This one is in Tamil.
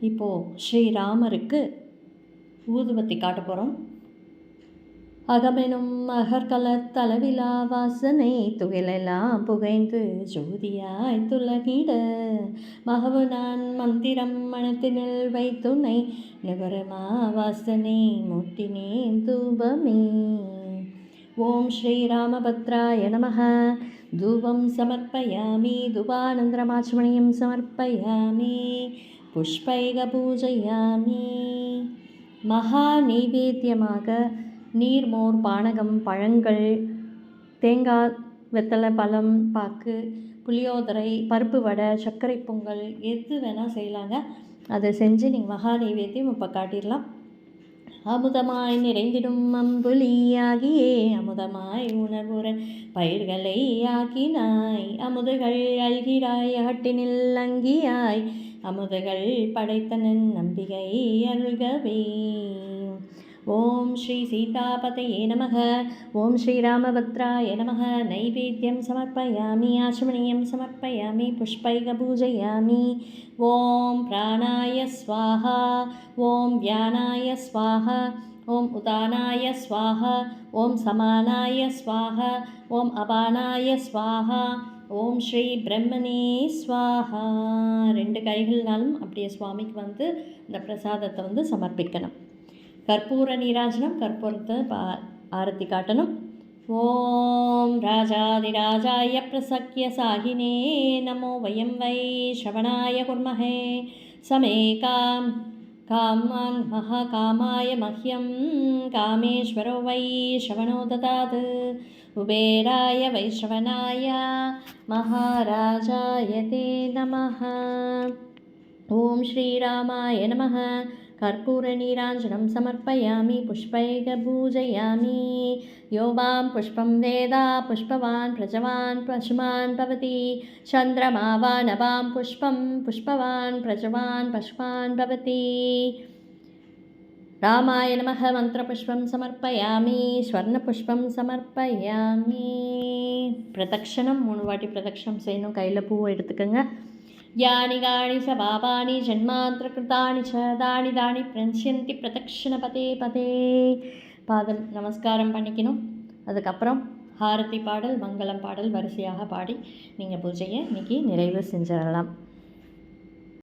இப்போது ஸ்ரீராமருக்கு ஊதுபத்தி காட்ட போகிறோம் அகமெனும் அகர்கல தளவிலா வாசனை துகிலெல்லாம் புகைந்து ஜோதியாய் துலகிட. மகவு நான் மந்திரம் மனத்தினில் வைத்துனை நுகரமா வாசனை முட்டினே தூபமே. ஓம் ஸ்ரீராமபத்ராய நம தூபம் சமர்ப்பயாமி துபானந்திரமாச்மணியம் சமர்ப்பயாமி. புஷ்பைக பூஜையாமி. மகா நெய்வேத்தியமாக நீர்மோர் பானகம் பழங்கள் தேங்காய் வெத்தலை பழம் பாக்கு புளியோதரை பருப்பு வடை சர்க்கரை பொங்கல் எது வேணால் செய்யலாங்க. அதை செஞ்சு நீங்கள் மகா நைவேத்தியம் இப்போ காட்டிடலாம். அமுதமாய் நிறைந்திடும் அம்புலியாகியே. அமுதமாய் உணர்வுற பயிர்களை ஆக்கினாய் அமுதுகள் அழ்கிறாய் ஆட்டினில் அங்கியாய். அமுதுகள் படைத்தனன் நம்பிகை அருள்கவே. ஓம் ஸ்ரீ சீதாபதையே நமக. ஓம் ஸ்ரீராமபத்ராய நமக. நைவேத்தியம் சமர்ப்பயாமி ஆச்சமணியம் சமர்ப்பயாமி புஷ்பைக பூஜையாமி. ஓம் பிராணாய ஸ்வாஹா. ஓம் வியானாய ஸ்வாஹா. ஓம் உதானாய ஸ்வாஹா. ஓம் சமானாய ஸ்வாஹா. ஓம் அபானாய ஸ்வாஹா. ஓம் ஸ்ரீ பிரம்மனே ஸ்வாஹா. ரெண்டு கைகள்னாலும் அப்படியே சுவாமிக்கு வந்து இந்த பிரசாதத்தை வந்து சமர்ப்பிக்கணும். கற்பூர நீராஜனம் கற்பூரத்தை பா ஆரத்தி காட்டணும். ஓம் ராஜாதிராஜாய பிரசக்கிய சாகினே. நமோ வயம் வை ஸ்ரவணாய குர்மஹே. சமேகாம். காமான் மகா காமாய மஹ்யம் காமேஸ்வரோ வை ஸ்ரவணோ ததாத் குபேராய வைஷ்ரவனாய மகாராஜாய தே நம ஓம் ஸ்ரீராமாய நமः कर्पूरनीराञ्जनं समर्पयामि पुष्पैकपूजयामि यो वां पुष्पं वेद पुष्पवान् प्रजवान् पशुमान् भवति चन्द्रमा वा नवां पुष्पं पुष्पवान् प्रजवान् पशुमान् भवति ராமாய நமக மந்திரபுஷ்பம் சமர்ப்பயாமி ஸ்வர்ணபுஷ்பம் சமர்ப்பயாமி பிரதக்ஷணம் மூணு வாட்டி பிரதக்ஷணம் செய்யணும் கையில் பூவை எடுத்துக்கோங்க யானி காணி ச பாபானி ஜன்மாந்திரகிருத்தானி ச தானி தானி பிரன்சியந்தி பிரதக்ஷண பதே பாதம் நமஸ்காரம் பண்ணிக்கணும். அதுக்கப்புறம் ஹாரதி பாடல் மங்களம் பாடல் வரிசையாக பாடி நீங்கள் பூஜையை இன்றைக்கி நிறைவு செஞ்சிடலாம்.